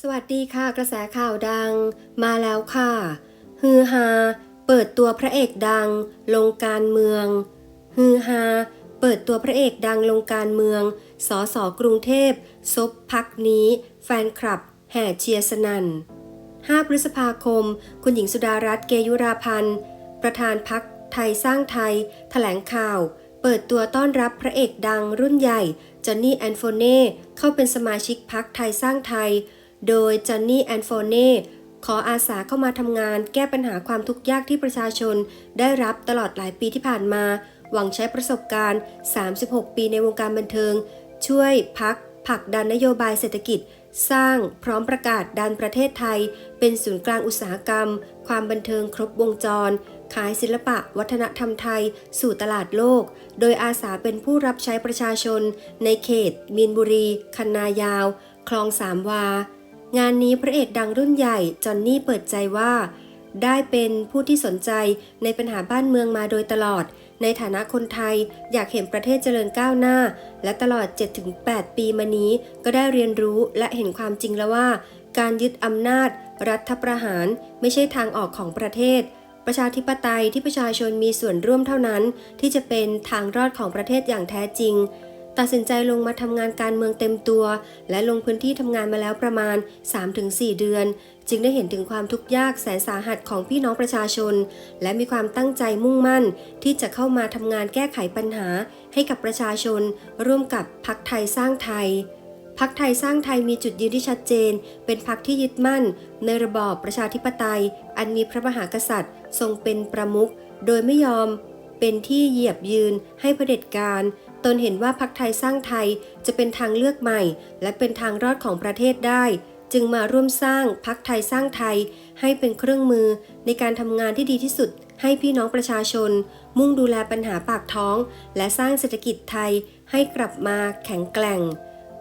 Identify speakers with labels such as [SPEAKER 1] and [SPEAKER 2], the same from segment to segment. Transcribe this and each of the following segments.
[SPEAKER 1] สวัสดีค่ะกระแสข่าวดัง มาแล้วค่ะ ฮือฮา เปิดตัวพระเอกดัง ลงการเมือง ฮือฮา เปิดตัวพระเอกดังลงการเมืองสอสอกรุงเทพซบพักนี้ แฟนคลับ แห่เชียร์สนัน 5 พฤษภาคม คุณหญิงสุดารัตน์เกยุราพันธ์ ประธานพักไทยสร้างไทย แถลงข่าว เปิดตัวต้อนรับพระเอกดังรุ่นใหญ่จอนนี่แอนโฟเน่เข้าเป็นสมาชิกพักไทยสร้างไทย โดยจอห์นนี่แอนโฟเน่ขออาสาเข้ามาทำงานแก้ปัญหาความทุกข์ยากที่ประชาชน ได้รับตลอดหลายปีที่ผ่านมา หวังใช้ประสบการณ์ 36 ปีในวงการบันเทิง ช่วยพักผลักดันนโยบายเศรษฐกิจ สร้างพร้อมประกาศดันประเทศไทย เป็นศูนย์กลางอุตสาหกรรม ความบันเทิงครบวงจร ขายศิลปะ วัฒนธรรมไทย สู่ตลาดโลก โดยอาสาเป็นผู้รับใช้ประชาชน ในเขตมีนบุรี คันนายาว คลองสามวา งานนี้พระเอกดังรุ่นใหญ่จอห์นนี่เปิดใจว่า ได้เป็นผู้ที่สนใจในปัญหาบ้านเมืองมาโดยตลอด ในฐานะคนไทยอยากเห็นประเทศเจริญก้าวหน้า และตลอด 7-8 ปีมานี้ ก็ได้เรียนรู้และเห็นความจริงแล้วว่า การยึดอำนาจ รัฐประหารไม่ใช่ทางออกของประเทศประชาธิปไตยที่ประชาชนมีส่วนร่วมเท่านั้น ที่จะเป็นทางรอดของประเทศอย่างแท้จริง ตัดสินใจลงมาทำงานการเมืองเต็มตัว และลงพื้นที่ทำงานมาแล้วประมาณ 3-4 เดือน จึงได้เห็นถึงความทุกข์ยากแสนสาหัสของพี่น้องประชาชน และมีความตั้งใจมุ่งมั่น ที่จะเข้ามาทำงานแก้ไขปัญหา ให้กับประชาชน ร่วมกับพักไทยสร้างไทยพักไทยสร้างไทยมีจุดยืนที่ชัดเจน เป็นพักที่ยึดมั่น ในระบอบประชาธิปไตย อันมีพระมหากษัตริย์ ทรงเป็นประมุข โดยไม่ยอม เป็นที่เหยียบยืนให้เผด็จการ ตนเห็นว่าพักไทยสร้างไทยจะเป็นทางเลือกใหม่ และเป็นทางรอดของประเทศได้ จึงมาร่วมสร้างพักไทยสร้างไทย ให้เป็นเครื่องมือในการทำงานที่ดีที่สุด ให้พี่น้องประชาชน มุ่งดูแลปัญหาปากท้อง และสร้างเศรษฐกิจไทยให้กลับมาแข็งแกร่ง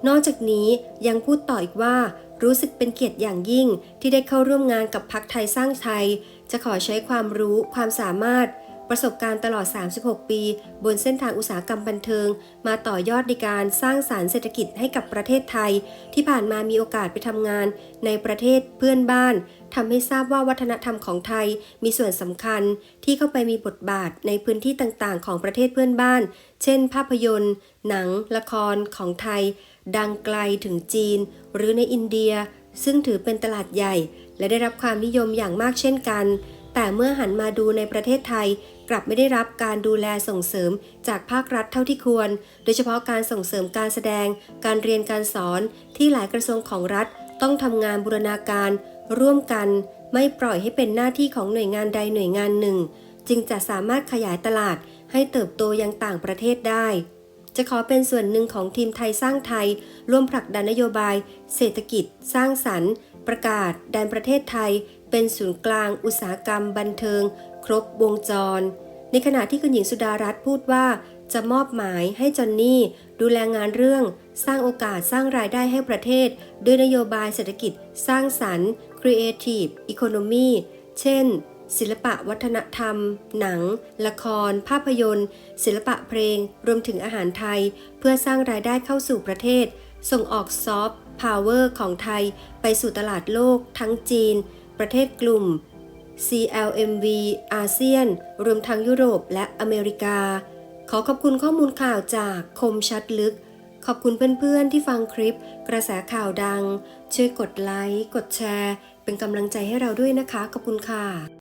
[SPEAKER 1] นอกจากนี้ยังพูดต่ออีกว่ารู้สึกเป็นเกียรติอย่างยิ่งที่ได้เข้าร่วมงานกับพักไทยสร้างไทย จะขอใช้ความรู้ความสามารถ ประสบการณ์ตลอด 36 ปี บนเส้นทางอุตสาหกรรมบันเทิง มาต่อยอดในการสร้างสารรค์เศรษฐกิจให้กับประเทศไทย ที่ผ่านมามีโอกาสไปทำงาน ในประเทศเพื่อนบ้านทำให้ทราบว่าวัฒนธรรมของไทยมีส่วนสำคัญ ที่เข้าไปมีบทบาทในพื้นที่ต่างๆ ของประเทศเพื่อนบ้าน เช่น ภาพยนตร์ หนัง ละครของไทย ดังไกลถึงจีน หรือในอินเดีย ซึ่งถือเป็นตลาดใหญ่ และได้รับความนิยมอย่างมากเช่นกัน แต่เมื่อหันมาดูในประเทศไทย กลับไม่ได้รับการดูแลส่งเสริมจากภาครัฐเท่าที่ควร โดยเฉพาะการส่งเสริมการแสดง การเรียนการสอน ที่หลายกระทรวงของรัฐ ต้องทำงานบูรณาการ ร่วมกัน ไม่ปล่อยให้เป็นหน้าที่ของหน่วยงานใดหน่วยงานหนึ่ง จึงจะสามารถขยายตลาดให้เติบโตยังต่างประเทศได้ จะขอเป็นส่วนหนึ่งของทีมไทยสร้างไทย ร่วมผลักดันนโยบาย เศรษฐกิจ สร้างสรรค์ ประกาศแดนประเทศไทย เป็นศูนย์กลางอุตสาหกรรมบันเทิง ครบวงจร ในขณะที่คุณหญิงสุดารัตน์พูดว่าจะมอบหมายให้จอนนี่ดูแลงานเรื่อง สร้างโอกาสสร้างรายได้ให้ประเทศ ด้วยนโยบายเศรษฐกิจ สร้างสรรค์ Creative Economy เช่น ศิลปะวัฒนธรรม หนัง ละคร ภาพยนตร์ ศิลปะเพลง รวมถึงอาหารไทย เพื่อสร้างรายได้เข้าสู่ประเทศ ส่งออกซอฟต์พาวเวอร์ของไทย ไปสู่ตลาดโลก ทั้งจีน ประเทศกลุ่ม CLMV อาเซียน รวมทั้งยุโรปและอเมริกา ขอขอบคุณข้อมูลข่าวจากคมชัดลึก ขอบคุณเพื่อนๆที่ฟังคลิป กระแสข่าวดัง ช่วยกดไลค์ กดแชร์ เป็นกำลังใจให้เราด้วยนะคะ ขอบคุณค่ะ